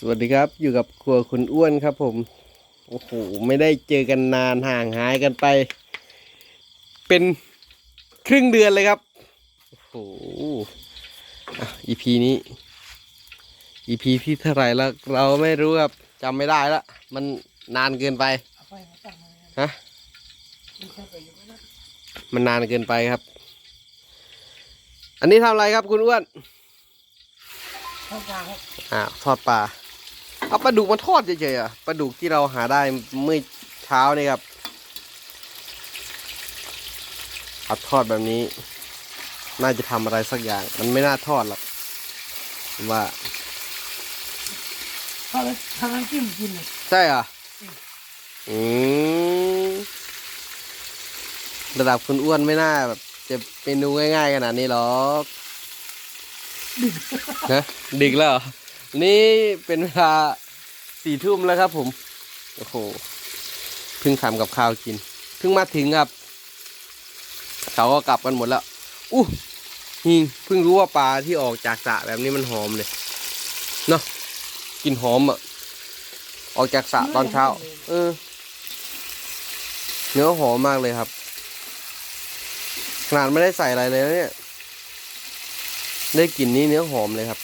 สวัสดีครับอยู่กับครัวคุณอ้วนครับผมโอ้โหไม่ได้เจอกันนานห่างหายกันไป เป็นครึ่งเดือนเลยครับโอ้โหอะ EP นี้ EP ที่เท่าไหร่แล้วเราไม่รู้ครับจำไม่ได้ละมันนานเกินไปเอาไปมาตั้งมาฮะไม่ใช่ไปอยู่ไม่ได้มันนานเกินไปครับ อันนี้ทำอะไรครับคุณอ้วนเข้ากลางครับอ่าทอดปลา เอาปลาดุกมาทอดเฉยๆอะปลาดุกที่เราหาได้เมื่อเช้านี่ครับเอาทอดแบบนี้ น่าจะทำอะไรสักอย่าง มันไม่น่าทอดหรอกผมว่าเข้าเลยทางน้ำจิ้มกินเลยใช่เหรออืมระดับคุณอ้วนไม่น่าแบบจะเมนูง่ายๆขนาดนี้หรอกนะดึกแล้วเหรอ นี่เป็นเวลาสี่ทุ่มแล้วครับผม โอ้โหเพิ่งทำกับข้าวกินเพิ่งมาถึงครับเขาก็กลับกันหมดแล้วอู้หิงเพิ่งรู้ว่าปลาที่ออกจากสระแบบนี้มันหอมเลยเนาะกลินหอมอะ ออกจากสระตอนเช้า เออ เนื้อหอมมากเลยครับขนาดไม่ได้ใส่อะไรเลยนะเนี่ย ได้กลิ่นนี้เนื้อหอมเลยครับ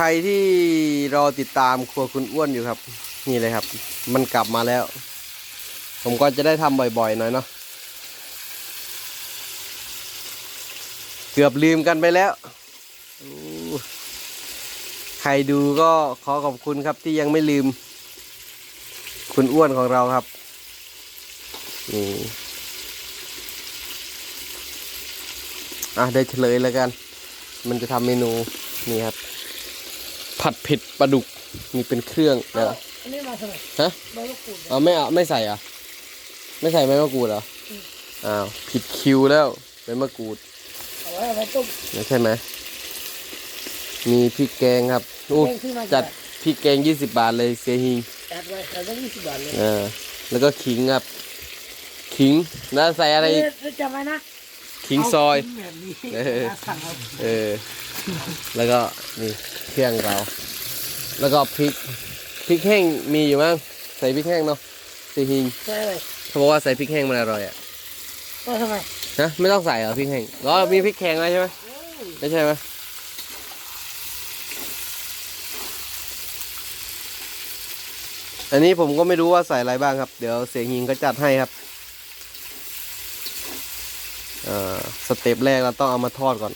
ใครที่รอติดตามครัวคุณอ้วนอยู่ครับ นี่เลยครับ มันกลับมาแล้ว ผมก็จะได้ทำบ่อยๆหน่อยเนาะเกือบลืมกันไปแล้วใครดูก็ขอขอบคุณครับที่ยังไม่ลืม คุณอ้วนของเราครับนี่อะได้เฉลยแล้วกัน มันจะทำเมนูนี่ครับ ผัดเผ็ดปลาดุกมีเป็นเครื่องเดี๋ยวอันนี้มาทำไมฮะใบมะกรูดเนี่ยเอาไม่เอาไม่ใส่อะ ไม่ใส่ใบมะกรูดเหรออืมอ้าวผิดคิวแล้วใบมะกรูดเอาไว้เอาไว้ต้มไม่ใช่ไหมมีพริกแกงครับอู้แกงที่มาจัจัดพริกแกงยี่สิบบาทเลยเสียหิงแอดไว้แต่ต้องยี่สิบบาทเลยเออแล้วก็ขิงครับ ขิงแล้วใส่อะไรอีกเอ้ยจำไว้นะ ขิงซอยเาแบบนี้เออนะสั่งเอาเออ แล้วก็นี่เครื่องเรา แล้วก็พริก พริกแห้งมีอยู่มั้ง ใส่พริกแห้งเนาะเสียหิงใช่เลยเขาบอกว่าใส่พริกแห้งมันอร่อยอะก็ทำไมฮะไม่ต้องใส่เหรอพริกแห้งอ๋อมีพริกแห้งไว้ใช่ไหมไม่ใช่ไหมอันนี้ผมก็ไม่รู้ว่าใส่อะไรบ้างครับ เดี๋ยวเสียงหิงก็จัดให้ครับอ่า สเต็ปแรกเราต้องเอามาทอดก่อน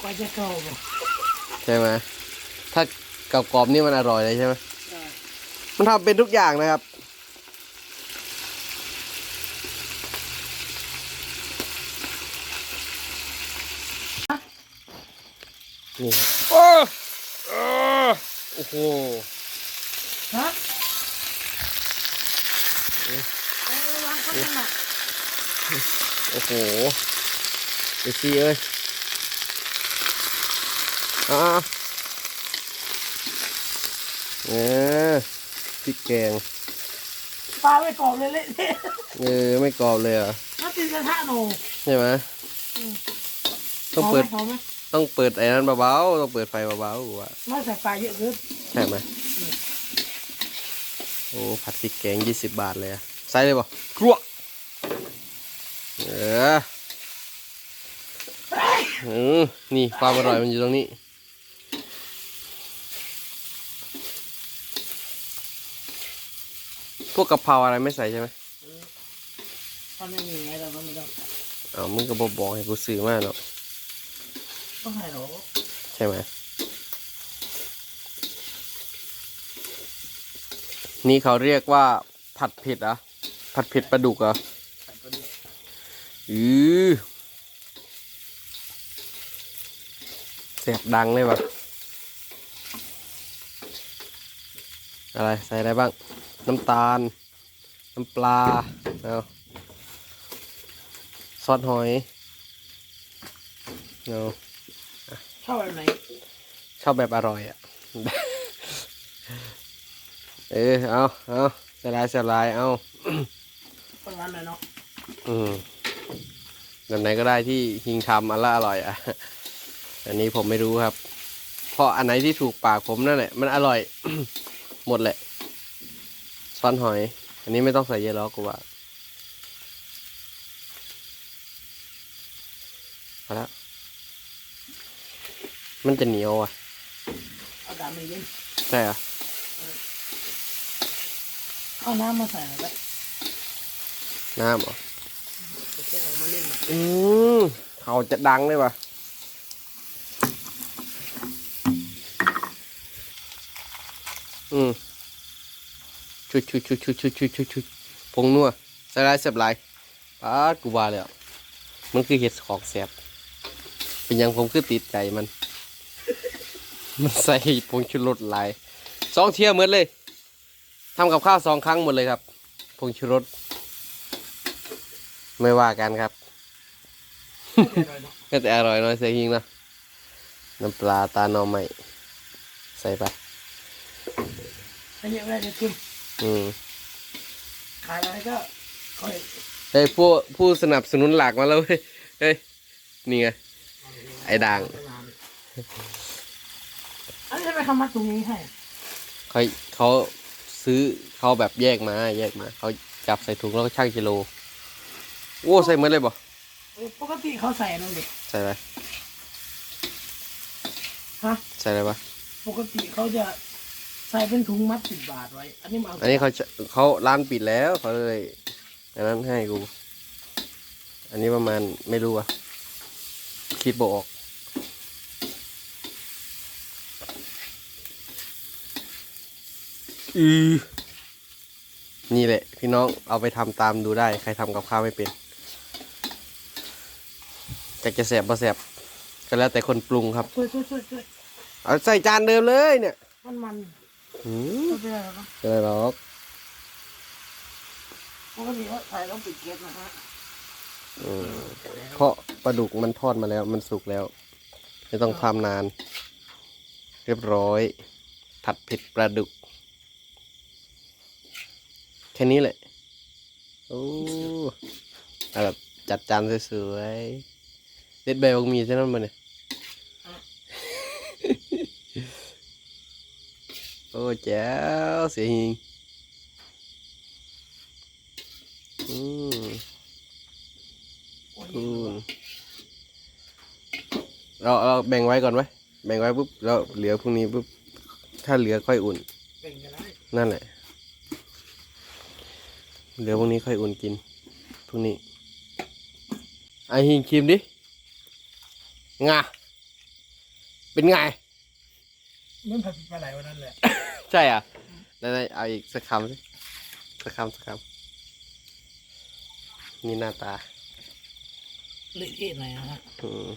กว่าจะเก่าบ่ใช่ไหมถ้ากรอบๆนี่มันอร่อยเลยใช่ไหมใช่มันทำเป็นทุกอย่างนะครับนี่ครับโอ้โอ้โอ้โหฮะเอาระวังเขาจะหนัก โอ้โหเดี๋ยวซีเอ้ยอ่าเออพริกแกงปลาไม่กรอบเลยเละเทะเออไม่กรอบเลยเหรอถ้าตีกระทะหนูใช่ไหมอืมต้องเปิดหอมไหมต้องเปิดไอ้นั้นเบาๆต้องเปิดไฟเบาๆว่ะไม่ใส่ปลาเยอะเกินใช่ไหมอืมโอ้ผัดพริกแกงยี่สิบบาทเลยอะใส่เลยป่ะกลัวเออ เออนี่ความอร่อยมันอยู่ตรงนี้ พวกกะเพราอะไรไม่ใส่ใช่ไหมถ้าไม่มีไงเราก็ไม่ต้องอ้าวมึงก็บอกบอกให้กูซื้อมาเนาะต้องให้หรอใช่ไหม นี่เขาเรียกว่าผัดเผ็ดเหรอะ ผัดเผ็ดปลาดุกเหรอะ อือเสียบดังเลยแบบอะไร ใส่อะไรบ้าง น้ำตาล น้ำปลาเอาซอสหอยเอาชอบแบบไหนชอบแบบอร่อยอะ เออเอาเอาสลายสลายเอาประมาณไหนเนาะอืม แบบไหนก็ได้ที่ฮิงทำอันละอร่อยอะ อันนี้ผมไม่รู้ครับ เพราะอันไหนที่ถูกปากผมนั่นแหละ มันอร่อย หมดแหละซอนหอย อันนี้ไม่ต้องใส่เยอะแล้วกูว่าเอาละมันจะเหนียวอะเอาดาไม่เย็นใช่เหรอะเอาน้ำมาใส่ไปน้ำเหรอ จะแก้วมาเล่นอยอืมเขาจะดังเลยว่ะอืมชุดชุดชุดชุดชุดชุดชุดชุดผงนัวใส่ลายเสียบลายป้ากูว่าแล้วมันคือเห็ดของแสบเป็นยังผมคือติดใจมัน มันใส่ผงชูรสหลายสองเที่ยเหมือนเลยทำกับข้าวสองครั้งหมดเลยครับผงชูรส ไม่ว่ากันครับ ก็แต่อร่อยน้อยเสียหิงเนาะน้ำปลาตาหนอใหม่ใส่ไปถ้าเยอะไม่ได้จะกินอืมขายอะไรก็ค่อยเฮ้ยผู้ผู้สนับสนุนหลักมาแล้วเว้ยเฮ้ยนี่ไง ไอ้ด่าง อันนี้ทำไมเขามัดตรงนี้ให้เขาเขาซื้อเขาแบบแยกมา แยกมา เขาจับใส่ถุงแล้วก็ชั่งกิโล โอ้ใส่เหมือนเลยบ่เออปกติเขาใส่นั่นดิใส่อะไรฮะใส่อะไรปะปกติเขาจะใส่เป็นถุงมัดสิบบาทไว้ อันนี้มาอันนี้เขาจะเขาร้านปิดแล้วเขาเลยอันนั้นให้กู อันนี้ประมาณไม่รู้อะคิดบออกอือนี่แหละ พี่น้องเอาไปทำตามดูได้ ใครทำกับข้าวไม่เป็น จะจะแสบบ่แสบก็แล้วแต่คนปรุงครับช่วยช่วยช่วยช่วยเอาใส่จานเดิมเลยเนี่ยมันมันอืมไม่เป็นไรหรอกครับไม่เป็นไรหรอกปกติว่าใส่ต้องปิดเก็บนะฮะอืมเพราะปลาดุกมันทอดมาแล้ว มันสุกแล้ว ไม่ต้องทำนาน เรียบร้อย ผัดเผ็ดปลาดุก แค่นี้แหละ โอ้เอาแบบจัดจานสวยๆ เด็ดใบบางมีใช่ไหมมันเนี่ยโอ้แจ๋วเสียหิงอืมโอ้ยอืมเราเราแบ่งไว้ก่อนไว้แบ่งไว้ปุ๊บแล้วเหลือพรุ่งนี้ปุ๊บถ้าเหลือค่อยอุ่นเป็นกันได้นั่นแหละ เหลือพรุ่งนี้ค่อยอุ่นกินพรุ่งนี้ไอหิงชิมดิ งาเป็นไง มันผัดปลาไหลวันนั้นแหละใช่อะไหนๆเอาอีกสักคำสิสักคำสักคำนี่หน้าตาเละเทะหน่อยนะฮะอืม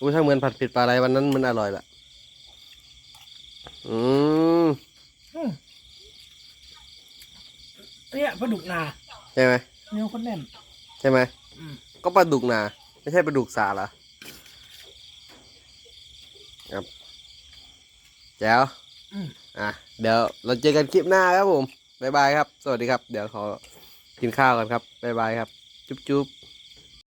อุ้ยถ้าเหมือนผัดเผ็ดปลาอะไรวันนั้นมันอร่อยละอืมอืมเนี่ยปลาดุกนาใช่ไหมเนื้อคนแน่นใช่ไหมอืมก็ปลาดุกนาไม่ใช่ปลาดุกสาเหรอ ครับแจ๋วอืมอะเดี๋ยวเราเจอกันคลิปหน้าครับผมบ๊ายบายครับ สวัสดีครับ เดี๋ยวขอกินข้าวกันครับบ๊ายบายครับ จุ๊บจุ๊บ